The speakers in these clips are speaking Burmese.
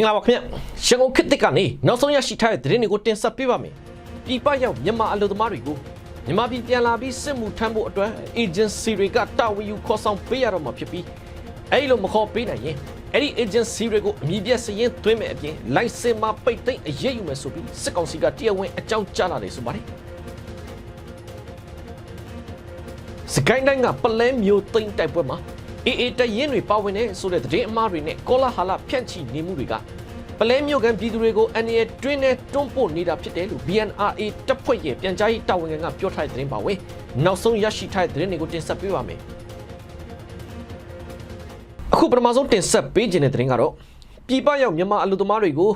င်္ဂလာပါခင်ဗျရန်ကုန်ခေတ်သစ်ကနေနောက်ဆုံးရရှိထားတဲ့သတင်းတွေကိုတင်ဆက်ပေးပါမယ်ပြည်ပရောက်မြန်မာအလုပ်သမားတွေကိုမြန်မာပြည်ပြန်လာပြီးစစ်မှုထမ်းဖို့အတွက် agency တွေကတာဝန်ယူခေါ်ဆောင်ပေးရတော့မှာဖြစ်ပြီးအဲ့လိုမခေါ်ပေးနိုင်ရင်အဲ့ဒီ agency တွေကိုအမည်ပြစရင်သွင်းမဲ့အပြင် license မှာပိတ်သိမ်းအရေးယူမယ်ဆိုပြီးစစ်ကောင်စီကတရားဝင်အကြောင်းကြားလာတယ်ဆိုပါတယ်စကိုင်းတိုင်းကပလဲမျိုးသိမ်းတိုက်ပွဲမှာ အေအေတရင်တွေပါဝင်တဲ့ဆိုတဲ့သတင်းအမှားတွေနဲ့ကောလာဟာလာဖြန့်ချီနေမှုတွေကပလဲမျိုးကန်ပြည်သူတွေကိုအန်ရတွင်းနဲ့တွန်းပို့နေတာဖြစ်တယ်လို့ BNRA တပ်ဖွဲ့ရဲ့ပြန်ကြားရေးတာဝန်ခံကပြောထားတဲ့သတင်းပါဝင်နောက်ဆုံးရရှိထားတဲ့သတင်းတွေကိုတင်ဆက်ပေးပါမယ်အခုပထမဆုံးတင်ဆက်ပေးခြင်းတဲ့သတင်းကတော့ပြည်ပရောက်မြန်မာအလုပ်သမားတွေကို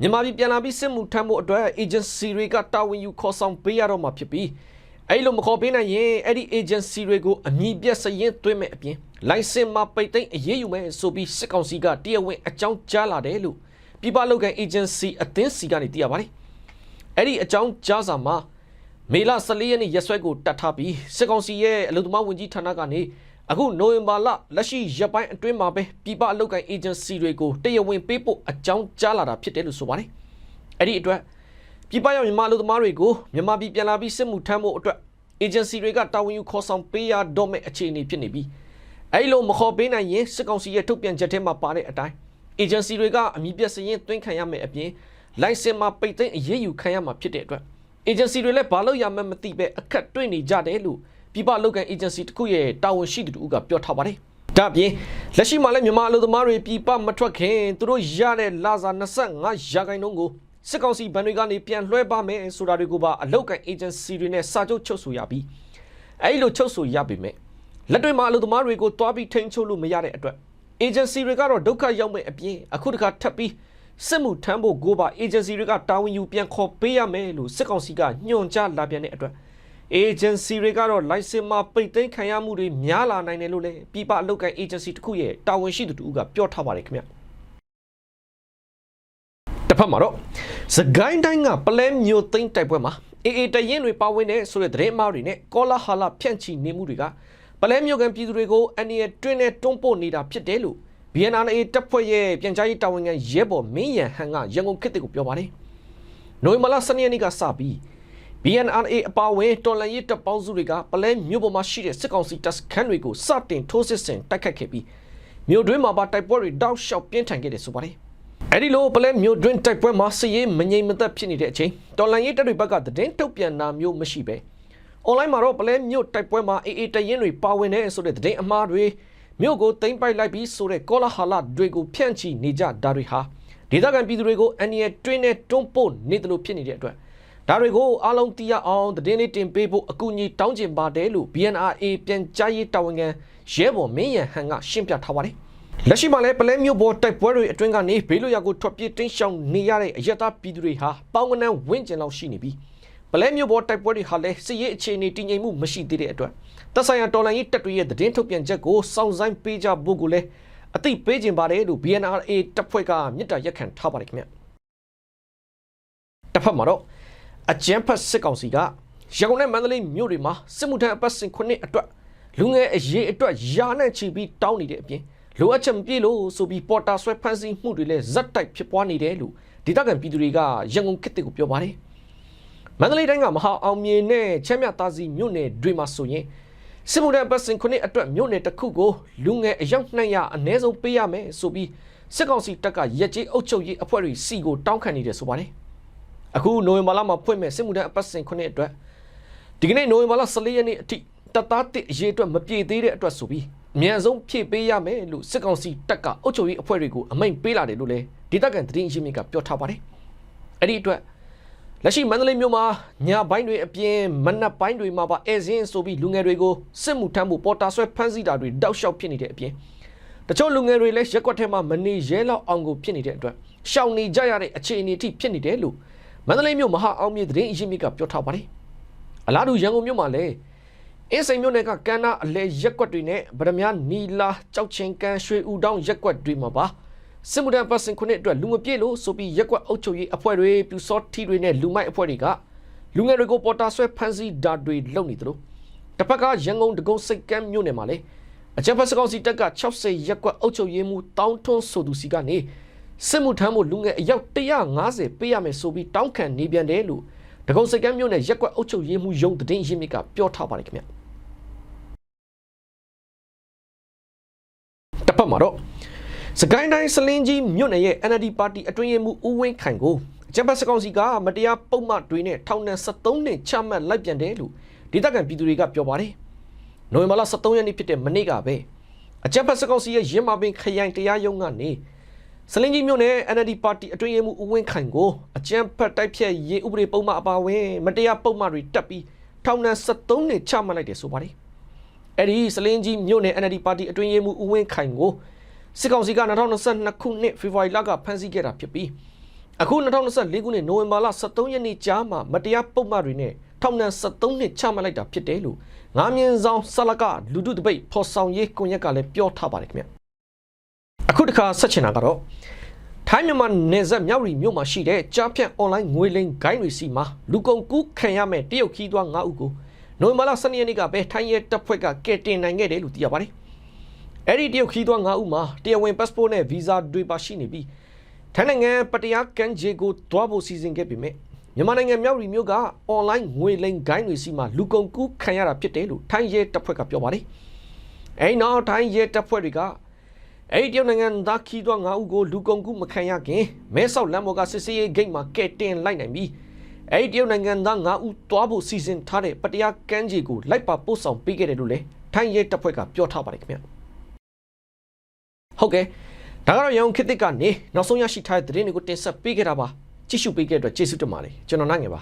မြန်မာပြည်ပြန်လာပြီးစစ်မှုထမ်းဖို့အတွက် agency တွေကတာဝန်ယူခေါ်ဆောင်ပေးရတော့မှာဖြစ်ပြီး အဲ့လိုမခေါ်ပေးနိုင်ရင်အဲ့ဒီ agency တွေကိုအမည်ပြစရင်သွင်းမဲ့အပြင် license မှာပိတ်သိမ်းအရေးယူမယ်ဆိုပြီးစစ်ကောင်စီကတရားဝင်အကြောင်းကြားလာတယ်လို့ပြည်ပလုပ်ကန် agency အသင်းစီကနေသိရပါတယ်အဲ့ဒီအကြောင်းကြားစာမှာမေလ14ရက်နေ့ရက်စွဲကိုတတ်ထားပြီးစစ်ကောင်စီရဲ့အလုပ်သမားဝန်ကြီးဌာနကနေအခုနိုဝင်ဘာလလက်ရှိရက်ပိုင်းအတွင်းမှာပဲပြည်ပအလုပ်ကိုင် agency တွေကိုတရားဝင်ပေးဖို့အကြောင်းကြားလာတာဖြစ်တယ်လို့ဆိုပါတယ်အဲ့ဒီအတွက်ပြည်ပရောက်မြန်မာအလုပ်သမားတွေကိုမြန်မာပြည်ပြန်လာပြီးစစ်မှုထမ်းဖို့အတွက် agency တွေကတာဝန်ယူခေါ်ဆောင်ပေးရတော့မယ့်အခြေအနေဖြစ်နေပြီးအဲ့လိုမခေါ်ပေးနိုင်ရင်စစ်ကောင်စီရဲ့ထုတ်ပြန်ချက်ထဲမှာပါတဲ့အတိုင်း agency တွေကအမည်ပြစရင်သွင်းခံရမယ်အပြင် license မှာပိတ်သိမ်းအရေးယူခံရမှာဖြစ်တဲ့အတွက် agency တွေလည်းဘာလို့ရမှန်းမသိပဲအခက်တွေ့နေကြတယ်လို့ပြည်ပလုပ်ကန် agency တစ်ခုရဲ့တာဝန်ရှိသူတို့ကပြောထားပါတယ်။ဒါ့အပြင်လက်ရှိမှာလည်းမြန်မာအလုပ်သမားတွေပြည်ပမထွက်ခင်သူတို့ရတဲ့လာစာ25ရာခိုင်နှုန်းကို စစ်ကောင်စီဘဏ်တွေကနေပြန်လွှဲပါမယ်ဆိုတာတွေကိုပါအလုပ်ကန် agency တွေနဲ့စာချုပ်ချုပ်ဆိုရပြီးအဲဒီလိုချုပ်ဆိုရပေမဲ့လက်တွေ့မှာအလုပ်သမားတွေကိုတွားပြီးထိန်းချုပ်လို့မရတဲ့အတွက် agency တွေကတော့ဒုက္ခရောက်မဲ့အပြင်အခုတခါထပ်ပြီးစစ်မှုထမ်းဖို့ကိုပါ agency တွေကတာဝန်ယူပြန်ခေါ်ပေးရမယ်လို့စစ်ကောင်စီကညွှန်ကြားလာပြန်တဲ့အတွက် agency တွေကတော့ license မှာပိတ်သိမ်းခံရမှုတွေများလာနိုင်တယ်လို့လည်းပြည်ပအလုပ်ကိုင် agency တစ်ခုရဲ့တာဝန်ရှိသူတူကပြောထားပါတယ်ခင်ဗျတစ်ဖ က်မှာတော့စကိုင်းတိုင်းကပလဲမျိုးသိမ်းတိုက်ပွဲမှာအေအေတရင်တွေပါဝင်တဲ့ဆိုတဲ့သတင်းအမှားတွေနဲ့ကောလာဟာလာဖြန့်ချီနေမှုတွေကပလဲမျိုးကန်ပြည်သူတွေကိုအန်ရတွင်းနဲ့တွန်းပို့နေတာဖြစ်တယ်လို့ BNRA တပ်ဖွဲ့ရဲ့ပြန်ကြားရေးတာဝန်ခံရဲဘော်မင်းရန်ဟန်ကရန်ကုန်ခေတ်ကိုပြောပါတယ်။နိုဝင်ဘာလ12ရက်နေ့ကစပြီး BNRA အပါအဝင်တော်လန်ရေးတပ်ပေါင်းစုတွေကပလဲမြို့ပေါ်မှာရှိတဲ့စစ်ကောင်စီတပ်စခန်းတွေကိုစတင်ထိုးစစ်ဆင်တိုက်ခတ်ခဲ့ပြီးမြို့တွင်းမှာပါတိုက်ပွဲတွေတောက်လျှောက်ပြင်းထန်ခဲ့တယ်ဆိုပါတယ်။ အဲဒီလိုပလဲမြို့တွင်းတိုက်ပွဲမှာစစ်ရေးမငြိမ်မသက်ဖြစ်နေတဲ့အချိန်တော်လန်ရေးတပ်တွေဘက်ကသတင်းထုတ်ပြန်တာမျိုးမရှိပဲ။ online မှာတော့ပလဲမြို့တိုက်ပွဲမှာအေအေတရင်တွေပါဝင်တဲ့ဆိုတဲ့သတင်းအမှားတွေမြို့ကိုသိမ်းပိုက်လိုက်ပြီးဆိုတဲ့ကောလာဟာလတွေကိုဖြန့်ချီနေကြတာတွေဟာဒေသခံပြည်သူတွေကိုအန်ရတွင်းနဲ့တွန်းပို့နေတယ်လို့ဖြစ်နေတဲ့အတွက်ဒါတွေကိုအားလုံးသိရအောင်သတင်းလေးတင်ပေးဖို့အကူအညီတောင်းကျင်ပါတယ်လို့ BNRA ပြန်ကြားရေးတာဝန်ခံရဲဘော်မင်းရန်ဟန်ကရှင်းပြထားပါတယ် လက်ရှိမှာလည်းပလဲမျိုးပေါ်တိုက်ပွဲတွေအတွင်းကနေဘေးလွတ်ရာကိုထွက်ပြေးတင်းရှောင်နေရတဲ့အယက်သားပြည်သူတွေဟာပေါင်းကနန်းဝင့်ကျင်လောက်ရှိနေပြီးပလဲမျိုးပေါ်တိုက်ပွဲတွေဟာလည်းစစ်ရေးအခြေအနေတည်ငြိမ်မှုမရှိသေးတဲ့အတွက်သက်ဆိုင်ရာတော်လှန်ရေးတပ်တွေရဲ့သတင်းထုတ်ပြန်ချက်ကိုစောင့်ဆိုင်းပေးကြဖို့ကိုလည်းအသိပေးခြင်းပါတယ်လို့ BNRA တပ်ဖွဲ့ကမြစ်တာရက်ခံထားပါတယ်ခင်ဗျတစ်ဖက်မှာတော့အကြမ်းဖက်စစ်ကောင်စီကရန်ကုန်နဲ့မန္တလေးမြို့တွေမှာစစ်မှုထမ်းအပတ်စဉ်ခုနှစ်အတွက်လူငယ်အရေးအတွက်ယာနဲ့ချီပြီးတောင်းနေတဲ့အပြင် လိုအပ်ချက်မပြည့်လို့ဆိုပြီးပေါ်တာဆွဲဖမ်းဆီးမှုတွေလည်းဇက်တိုက်ဖြစ်ပွားနေတယ်လို့ဒေသခံပြည်သူတွေကရန်ကုန်ခေတ်ကိုပြောပါတယ်မန္တလေးတိုင်းကမဟာအောင်မြေနဲ့ချမ်းမြသာစီမြို့နယ်တွေမှာဆိုရင်စစ်မှုထမ်းပတ်စဉ်ခုနှစ်အတွက်မြို့နယ်တစ်ခုကိုလူငယ်အယောက်200အနည်းဆုံးပေးရမယ်ဆိုပြီးစစ်ကောင်စီတပ်ကရက်ကြီးအုပ်ချုပ်ရေးအဖွဲ့တွေစီကိုတောင်းခံနေတယ်ဆိုပါတယ်အခုနိုဝင်ဘာလမှာဖွင့်မဲ့စစ်မှုထမ်းအပတ်စဉ်ခုနှစ်အတွက်ဒီကနေ့နိုဝင်ဘာလ14ရက်နေ့အထိတပ်သားတစ်အရေးအတွက်မပြေသေးတဲ့အတွက်ဆိုပြီး အမြန်ဆုံးဖြည့်ပေးရမယ်လို့စစ်ကောင်စီတပ်ကအုပ်ချုပ်ရေးအဖွဲ့တွေကိုအမိန့်ပေးလာတယ်လို့လည်းဒေသခံသတင်းရင်းမြစ်ကပြောထားပါတယ်အဲ့ဒီအတွက်လက်ရှိမန္တလေးမြို့မှာညပိုင်းတွေအပြင်မနက်ပိုင်းတွေမှာပါအဲဇင်းဆိုပြီးလူငယ်တွေကိုစစ်မှုထမ်းဖို့ပေါ်တာဆွဲဖမ်းဆီးတာတွေတောက်လျှောက်ဖြစ်နေတဲ့အပြင်တချို့လူငယ်တွေလည်းရက်ွက်ထဲမှာမနေရဲလောက်အောင်ကိုဖြစ်နေတဲ့အတွက်ရှောင်နေကြရတဲ့အခြေအနေအထိဖြစ်နေတယ်လို့မန္တလေးမြို့မဟာအောင်မြေသတင်းအရင်းမြစ်ကပြောထားပါတယ်အလားတူရန်ကုန်မြို့မှာလည်း အင်းစိန်မြို့နယ်ကကမ်းနားအလဲရက်ွက်တွေနဲ့ဗရမ ्या နီလာကြောက်ချင်းကန်ရွှေဦးတောင်းရက်ွက်တွေမှာပါစစ်မှုထမ်းပတ်စင်ခုနှစ်အတွက်လူမပြည့်လို့ဆိုပြီးရက်ကွက်အုပ်ချုပ်ရေးအဖွဲ့တွေပြူစောထီတွေနဲ့လူမိုက်အဖွဲ့တွေကလူငယ်တွေကိုပေါ်တာဆွဲဖမ်းဆီးဓာတ်တွေလုပ်နေတယ်လို့တစ်ဖက်ကရန်ကုန်တကုံစိတ်ကမ်းမြို့နယ်မှာလေအကြံဖက်စကောင်စီတပ်က60ရက်ကွက်အုပ်ချုပ်ရေးမှူးတောင်းထွန်းဆိုသူစီကနေစစ်မှုထမ်းမှုလူငယ်အယောက်150ပေးရမယ်ဆိုပြီးတောင်းခံနေပြန်တယ်လို့တကုံစကမ်းမြို့နယ်ရက်ကွက်အုပ်ချုပ်ရေးမှူးရုံးတည်င်းရင်းမြစ်ကပြောထားပါတယ်ခင်ဗျ က်မှာတော့စကိုင်းတိုင်းစလင်းကြီးမြို့နယ်ရဲ့ NLD ပါတီအတွင်းရေးမှူးဦးဝင်းခိုင်ကိုအကြံဖက်စကောင်စီကမတရားပုံမှန်တွေနဲ့ထောင်ဒဏ်73နှစ်ချမှတ်လိုက်ပြန်တယ်လို့ဒေသခံပြည်သူတွေကပြောပါတယ်နိုဝင်ဘာလ23ရက်နေ့ဖြစ်တဲ့မနေ့ကပဲအကြံဖက်စကောင်စီရဲ့ရင်းမာပင်ခရိုင်တရားရုံးကနေစလင်းကြီးမြို့နယ် NLD ပါတီအတွင်းရေးမှူးဦးဝင်းခိုင်ကိုအကြမ်းဖက်တိုက်ဖြတ်ရေးဥပဒေပုံမှန်အပါအဝင်မတရားပုံမှန်တွေတက်ပြီးထောင်ဒဏ်73နှစ်ချမှတ်လိုက်တယ်ဆိုပါတယ်။ အဲ့ဒီစလင်းကြီးမြို့နယ် NLD ပါတီအတွင်းရေးမှူးဦးဝင်းခိုင်ကိုစစ်ကောင်စီက2022ခုနှစ်ဖေဖော်ဝါရီလကဖမ်းဆီးခဲ့တာဖြစ်ပြီးအခု2024ခုနှစ်နိုဝင်ဘာလ23ရက်နေ့ကြားမှာမတရားပုံမှန်တွေနဲ့ထောင်ဒဏ်73နှစ်ချမှတ်လိုက်တာဖြစ်တယ်လို့ငါးမြင်ဆောင်ဆလကလူထုတပိတ်ဖော်ဆောင်ရေးကွန်ရက်ကလည်းပြောထားပါတယ်ခင်ဗျ။အခုတစ်ခါဆက်ချင်တာကတော့ထိုင်းမြန်မာနယ်စပ်မြောက်ရီမြို့မှာရှိတဲ့ကြားဖြတ်အွန်လိုင်းငွေလိမ်ဂိုင်းတွေစီမှာလူကုန်ကူးခံရမဲ့တရုတ်ခီးသွွား9ဦးကို နိုဝင်ဘာလ12ရက်နေ့ကပဲထိုင်းရဲတပ်ဖွဲ့ကကယ်တင်နိုင်ခဲ့တယ်လို့သိရပါတယ်။အဲ့ဒီတရုတ်ခီးသွွား9ဦးမှာတရားဝင် passport နဲ့ visa တွေပါရှိနေပြီးထိုင်းနိုင်ငံပတရာကန်ဂျေကိုတွားဖို့စီစဉ်ခဲ့ပေမဲ့မြန်မာနိုင်ငံမြောက်ရီမြို့ကအွန်လိုင်းငွေလိမ်ဂိုင်းတွေစီမှာလူကုန်ကူးခံရတာဖြစ်တယ်လို့ထိုင်းရဲတပ်ဖွဲ့ကပြောပါတယ်။အဲ့ဒီနောက်ထိုင်းရဲတပ်ဖွဲ့တွေကအဲ့ဒီတရုတ်နိုင်ငံသားခီးသွွား၅ဦးကိုလူကုန်ကူးမခံရခင်မဲဆောက်လမ်းပေါ်ကစစ်စေးရေးဂိတ်မှာကဲတင်လိုက်နိုင်ပြီး အဲ့ဒီတရုတ်နိုင်ငံသား၅ဦးတွားဖို့စီစဉ်ထားတဲ့ပတရားကမ်းခြေကိုလိုက်ပါပို့ဆောင်ပေးခဲ့တယ်လို့လည်းထိုင်းရဲတပ်ဖွဲ့ကပြောထားပါတယ်ခင်ဗျဟုတ်ကဲ့ဒါကတော့ရောင်ခေတ်သစ်ကနေနောက်ဆုံးရရှိထားတဲ့သတင်းတွေကိုတင်ဆက်ပေးခဲ့တာပါကြည့်ရှုပေးခဲ့တဲ့အတွက်ကျေးဇူးတင်ပါတယ်ကျွန်တော်နိုင်ငယ်ပါ